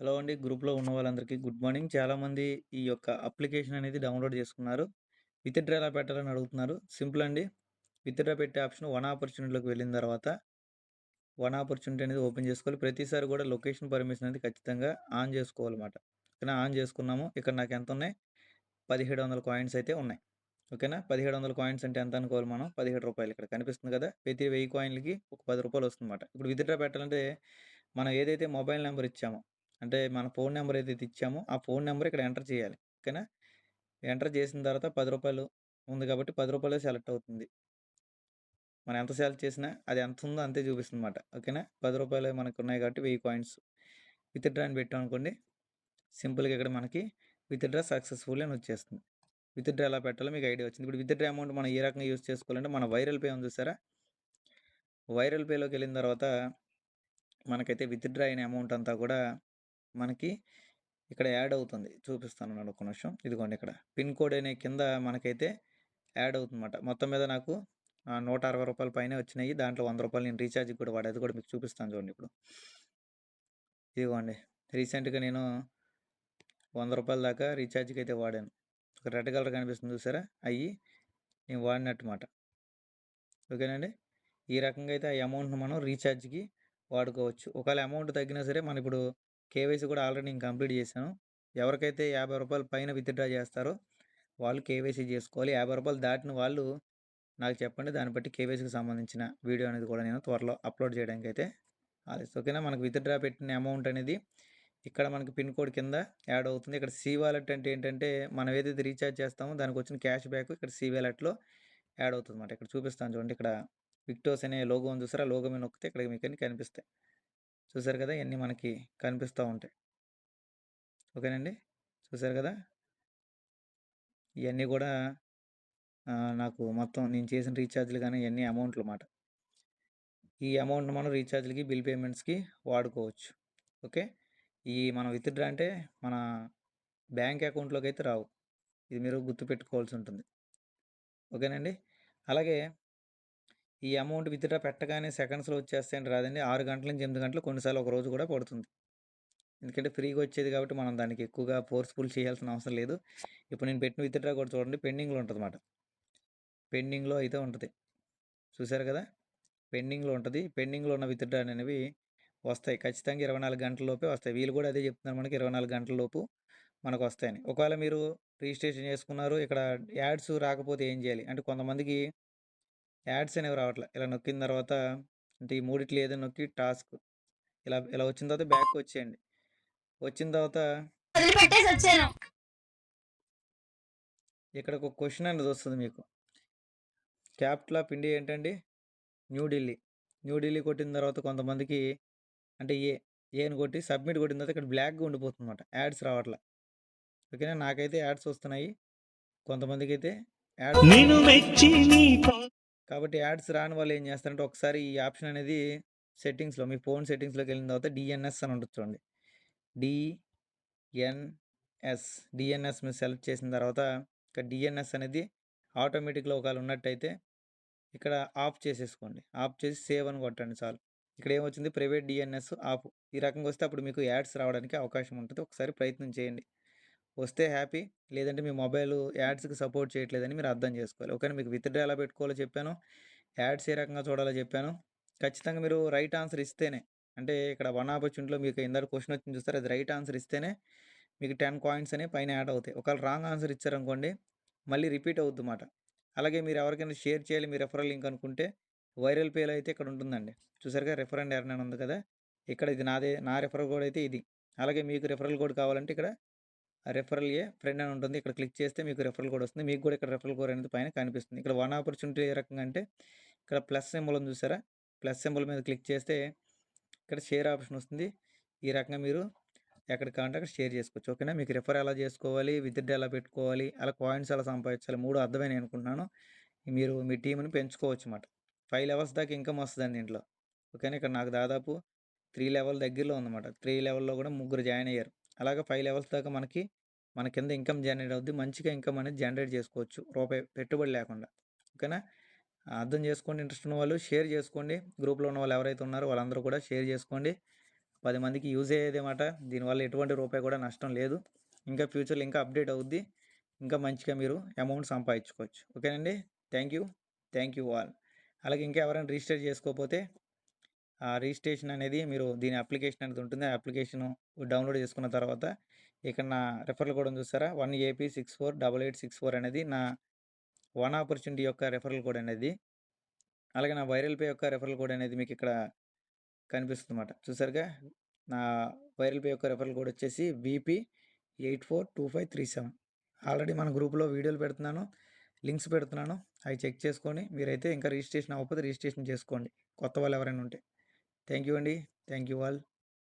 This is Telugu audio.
హలో అండి. గ్రూప్‌లో ఉన్న వాళ్ళందరికీ గుడ్ మార్నింగ్. చాలామంది ఈ యొక్క అప్లికేషన్ అనేది డౌన్‌లోడ్ చేసుకున్నారు. విత్‌డ్రా ఎలా పెట్టాలని అడుగుతున్నారు. సింపుల్ అండి. విత్‌డ్రా పెట్టే ఆప్షన్ వన్ ఆపర్చునిటీలోకి వెళ్ళిన తర్వాత, వన్ ఆపర్చునిటీ అనేది ఓపెన్ చేసుకోవాలి. ప్రతిసారి కూడా లొకేషన్ పర్మిషన్ అనేది ఖచ్చితంగా ఆన్ చేసుకోవాలన్నమాట. ఓకేనా. ఆన్ చేసుకున్నాము. ఇక్కడ నాకు ఎంత ఉన్నాయి? 1700 కాయిన్స్ అయితే ఉన్నాయి. ఓకేనా. 1700 కాయిన్స్ అంటే ఎంత అనుకోవాలి మనం? పదిహేడు రూపాయలు ఇక్కడ కనిపిస్తుంది కదా! ప్రతి వెయ్యి కాయిన్‌లకి ఒక పది రూపాయలు వస్తుందన్నమాట. ఇప్పుడు విత్‌డ్రా పెట్టాలంటే మనం ఏదైతే మొబైల్ నెంబర్ ఇచ్చామో, అంటే మన ఫోన్ నెంబర్ ఏదైతే ఇచ్చామో, ఆ ఫోన్ నెంబర్ ఇక్కడ ఎంటర్ చేయాలి. ఓకేనా. ఎంటర్ చేసిన తర్వాత పది రూపాయలు ఉంది కాబట్టి పది రూపాయలే సెలెక్ట్ అవుతుంది. మనం ఎంత సెలెక్ట్ చేసినా అది ఎంత ఉందో అంతే చూపిస్తుంది అనమాట ఓకేనా. పది రూపాయలు మనకు ఉన్నాయి కాబట్టి వెయ్యి కాయిన్స్ విత్‌డ్రా అని పెట్టామనుకోండి. సింపుల్‌గా ఇక్కడ మనకి విత్ డ్రా సక్సెస్‌ఫుల్ అని వచ్చేస్తుంది. విత్ డ్రా ఎలా పెట్టాలో మీకు ఐడియా వచ్చింది. ఇప్పుడు విత్ డ్రా అమౌంట్ మనం ఏ రకంగా యూస్ చేసుకోవాలంటే మన వైరల్ పే ఉంది చూసారా? వైరల్ పేలోకి వెళ్ళిన తర్వాత మనకైతే విత్‌డ్రా అయిన అమౌంట్ అంతా కూడా మనకి ఇక్కడ యాడ్ అవుతుంది. చూపిస్తాను నేను ఒక నిమిషం. ఇదిగోండి ఇక్కడ పిన్ కోడ్ అనే కింద మనకైతే యాడ్ అవుతుందన్నమాట. మొత్తం మీద నాకు నూట అరవై రూపాయల పైన వచ్చినాయి. దాంట్లో వంద రూపాయలు నేను రీఛార్జ్కి కూడా వాడేది కూడా మీకు చూపిస్తాను చూడండి ఇప్పుడు. ఇదిగోండి. రీసెంట్‌గా నేను వంద రూపాయల దాకా రీఛార్జ్కి అయితే వాడాను. ఒక రెడ్ కలర్ కనిపిస్తుంది చూసారా? అవి నేను వాడినట్టు మాట. ఓకేనండి. ఈ రకంగా అయితే ఆ అమౌంట్‌ని మనం రీఛార్జ్కి వాడుకోవచ్చు. ఒకవేళ అమౌంట్ తగ్గినా సరే మనం ఇప్పుడు కేవైసీ కూడా ఆల్రెడీ నేను కంప్లీట్ చేశాను. ఎవరికైతే యాభై రూపాయలు పైన విత్‌డ్రా చేస్తారో వాళ్ళు కేవైసీ చేసుకోవాలి. యాభై రూపాయలు దాటిన వాళ్ళు నాకు చెప్పండి. దాన్ని బట్టి కేవైసీకి సంబంధించిన వీడియో అనేది కూడా నేను త్వరలో అప్లోడ్ చేయడానికైతే ఆలస్యం. ఓకేనా. మనకు విత్‌డ్రా పెట్టిన అమౌంట్ అనేది ఇక్కడ మనకి పిన్ కోడ్ కింద యాడ్ అవుతుంది. ఇక్కడ సి వాలెట్ అంటే ఏంటంటే మనం ఏదైతే రీఛార్జ్ చేస్తామో దానికి వచ్చిన క్యాష్ బ్యాక్ ఇక్కడ సి వాలెట్‌లో యాడ్ అవుతుంది అన్నమాట ఇక్కడ చూపిస్తాను చూడండి. ఇక్కడ విక్టోస్ అనే లోగో ఉంది చూసారా? లోగో మీద నొక్కితే ఇక్కడ మీకు అన్ని కనిపిస్తాయి. చూసారు కదా! ఇవన్నీ మనకి కనిపిస్తూ ఉంటాయి. ఓకేనండి. చూసారు కదా! ఇవన్నీ కూడా నాకు మొత్తం నేను చేసిన రీఛార్జ్లు కానీ ఇవన్నీ అమౌంట్‌లు మాట. ఈ అమౌంట్‌ని మనం రీఛార్జ్లకి బిల్ పేమెంట్స్‌కి వాడుకోవచ్చు. ఓకే. ఈ మనం విత్‌డ్రా అంటే మన బ్యాంక్ అకౌంట్‌లోకి అయితే రావు. ఇది మీరు గుర్తుపెట్టుకోవాల్సి ఉంటుంది. ఓకేనండి. అలాగే ఈ అమౌంట్ విత్‌డ్రా పెట్టగానే సెకండ్స్‌లో వచ్చేస్తాయండి రాదండి. ఆరు గంటల నుంచి ఎనిమిది గంటలు కొన్నిసార్లు ఒక రోజు కూడా పడుతుంది. ఎందుకంటే ఫ్రీగా వచ్చేది కాబట్టి మనం దానికి ఎక్కువగా ఫోర్స్‌ఫుల్ చేయాల్సిన అవసరం లేదు. ఇప్పుడు నేను పెట్టిన విత్‌డ్రా కూడా చూడండి పెండింగ్‌లో అన్నమాట పెండింగ్‌లో అయితే ఉంటుంది చూసారు కదా! పెండింగ్‌లో ఉంటుంది పెండింగ్‌లో ఉన్న విత్‌డ్రా అనేవి వస్తాయి. ఖచ్చితంగా 24 గంటల లోపే వస్తాయి. వీళ్ళు కూడా అదే చెప్తున్నారు మనకి 24 గంటల లోపు మనకొస్తాయని. ఒకవేళ మీరు రిజిస్ట్రేషన్ చేసుకున్నారు. ఇక్కడ యాడ్స్ రాకపోతే ఏం చేయాలి? అంటే కొంతమందికి యాడ్స్ అనేవి రావట్లే. ఇలా నొక్కిన తర్వాత అంటే ఈ మూడిట్లో ఏదైనా నొక్కి టాస్క్ ఇలా ఇలా వచ్చిన తర్వాత బ్యాక్‌కి వచ్చేయండి. వచ్చిన తర్వాత. ఇక్కడ ఒక క్వెషన్ అనేది వస్తది మీకు. క్యాపిటల్ ఆఫ్ ఇండియా ఏంటండి? న్యూఢిల్లీ. న్యూఢిల్లీ కొట్టిన తర్వాత కొంతమందికి అంటే ఏ, ఏ అని కొట్టి సబ్మిట్ కొట్టిన తర్వాత ఇక్కడ బ్లాక్‌గా ఉండిపోతుందన్నమాట. యాడ్స్ రావట్లే. ఓకేనా. నాకైతే యాడ్స్ వస్తున్నాయి. కొంతమందికైతే యాడ్స్ నిన్ను మెచ్చి నీ కో కాబట్టి యాడ్స్ రాని వాళ్ళు ఏం చేస్తారంటే ఒకసారి ఈ ఆప్షన్ అనేది సెట్టింగ్స్‌లో మీ ఫోన్ సెట్టింగ్స్‌లోకి వెళ్ళిన తర్వాత డిఎన్ఎస్ అని ఉంటుంది చూడండి. డిఎన్ఎస్ డిఎన్ఎస్ మీరు సెలెక్ట్ చేసిన తర్వాత ఇక్కడ డిఎన్ఎస్ అనేది ఆటోమేటిక్లో ఒకవేళ ఉన్నట్టయితే ఇక్కడ ఆఫ్ చేసేసుకోండి. ఆఫ్ చేసి సేవ్ అని కొట్టండి చాలు. ఇక్కడ ఏమొచ్చింది ప్రైవేట్ డిఎన్ఎస్ ఆఫ్. ఈ రకంగా వస్తే అప్పుడు మీకు యాడ్స్ రావడానికి అవకాశం ఉంటుంది ఒకసారి ప్రయత్నం చేయండి. వస్తే హ్యాపీ. లేదంటే మీ మొబైల్ యాడ్స్‌కి సపోర్ట్ చేయట్లేదని మీరు అర్థం చేసుకోవాలి. ఓకేనా. మీకు విత్‌డ్రా ఎలా పెట్టుకోవాలో చెప్పాను. యాడ్స్ ఏ రకంగా చూడాలో చెప్పాను. ఖచ్చితంగా మీరు రైట్ ఆన్సర్ ఇస్తేనే అంటే ఇక్కడ వన్ ఆపర్చునిటీలో మీకు ఇందాక క్వశ్చన్ వచ్చింది చూస్తారు అది రైట్ ఆన్సర్ ఇస్తేనే మీకు 10 కాయిన్స్ అనేవి పైన యాడ్ అవుతాయి. ఒకవేళ రాంగ్ ఆన్సర్ ఇచ్చారనుకోండి మళ్ళీ రిపీట్ అవుద్దన్నమాట. అలాగే మీరు ఎవరికైనా షేర్ చేయాలి మీ రెఫరల్ లింక్ అనుకుంటే వైరల్ పేలో అయితే ఇక్కడ ఉంటుందండి. చూసారుగా రిఫర్ అండ్ ఎర్న్ ఉంది కదా! ఇక్కడ ఇది నాదే నా రెఫరల్ కోడ్ అయితే ఇది. అలాగే మీకు రెఫరల్ కోడ్ కావాలంటే ఇక్కడ రెఫరల్ ఏ ఫ్రెండ్ అని ఉంటుంది. ఇక్కడ క్లిక్ చేస్తే మీకు రెఫరల్ కూడా వస్తుంది. మీకు కూడా ఇక్కడ రెఫరల్ కోడ్ అనేది పైన కనిపిస్తుంది. ఇక్కడ వన్ ఆపర్చునిటీ ఏ రకంగా అంటే ఇక్కడ ప్లస్ సింబల్ ఉంది చూసారా? ప్లస్ సింబల్ మీద క్లిక్ చేస్తే ఇక్కడ షేర్ ఆప్షన్ వస్తుంది. ఈ రకంగా మీరు ఎక్కడ కావాలంటే అక్కడ షేర్ చేసుకోవచ్చు. ఓకేనా. మీకు రిఫర్ ఎలా చేసుకోవాలి? విద్యుత్ ఎలా పెట్టుకోవాలి? అలా కాయిన్స్ ఎలా సంపాదించాలి? మూడు అర్థమైన అనుకుంటున్నాను. మీరు మీ టీంని పెంచుకోవచ్చు అన్నమాట ఫైవ్ లెవెల్స్ దాకా ఇన్‌కమ్ వస్తుందండి దీంట్లో. ఓకేనా. ఇక్కడ నాకు దాదాపు త్రీ లెవెల్ దగ్గరలో ఉందన్నమాట. త్రీ లెవెల్‌లో కూడా ముగ్గురు జాయిన్ అయ్యారు. అలాగా ఫైవ్ లెవెల్స్ దాకా మనకి మన కింద ఇన్‌కమ్ జనరేట్ అవుద్ది. మంచిగా ఇన్‌కమ్ అనేది జనరేట్ చేసుకోవచ్చు. రూపాయి పెట్టుబడి లేకుండా. ఓకేనా. అర్థం చేసుకోండి. ఇంట్రెస్ట్ ఉన్న వాళ్ళు షేర్ చేసుకోండి. గ్రూప్‌లో ఉన్న వాళ్ళు ఎవరైతే ఉన్నారో వాళ్ళందరూ కూడా షేర్ చేసుకోండి. పది మందికి యూజ్ అయ్యేదేమాట దీనివల్ల ఎటువంటి రూపాయి కూడా నష్టం లేదు. ఇంకా ఫ్యూచర్‌లో ఇంకా అప్‌డేట్ అవుద్ది. ఇంకా మంచిగా మీరు అమౌంట్ సంపాదించుకోవచ్చు. ఓకేనండి. Thank you. Thank you all. అలాగే ఇంకా ఎవరైనా రిజిస్టర్ చేసుకోకపోతే రిజిస్ట్రేషన్ అనేది మీరు దీని అప్లికేషన్ అనేది ఉంటుంది. ఆ అప్లికేషను డౌన్‌లోడ్ చేసుకున్న తర్వాత ఇక్కడ నా రెఫరల్ కోడ్ ఉంది చూసారా? 1AP648864 అనేది నా వన్ ఆపర్చునిటీ యొక్క రెఫరల్ కోడ్ అనేది. అలాగే నా వైరల్ పే యొక్క రెఫరల్ కోడ్ అనేది మీకు ఇక్కడ కనిపిస్తుంది కనిపిస్తుందన్నమాట. చూసారుగా? నా వైరల్ పే యొక్క రెఫరల్ కోడ్ వచ్చేసి వీపీ842537 ఆల్రెడీ మన గ్రూప్‌లో వీడియోలు పెడుతున్నాను. లింక్స్ పెడుతున్నాను. అవి చెక్ చేసుకొని మీరైతే ఇంకా రిజిస్ట్రేషన్ అవ్వకపోతే రిజిస్ట్రేషన్ చేసుకోండి. కొత్త వాళ్ళు ఎవరైనా ఉంటే. థ్యాంక్ యూ అండి. Thank you all.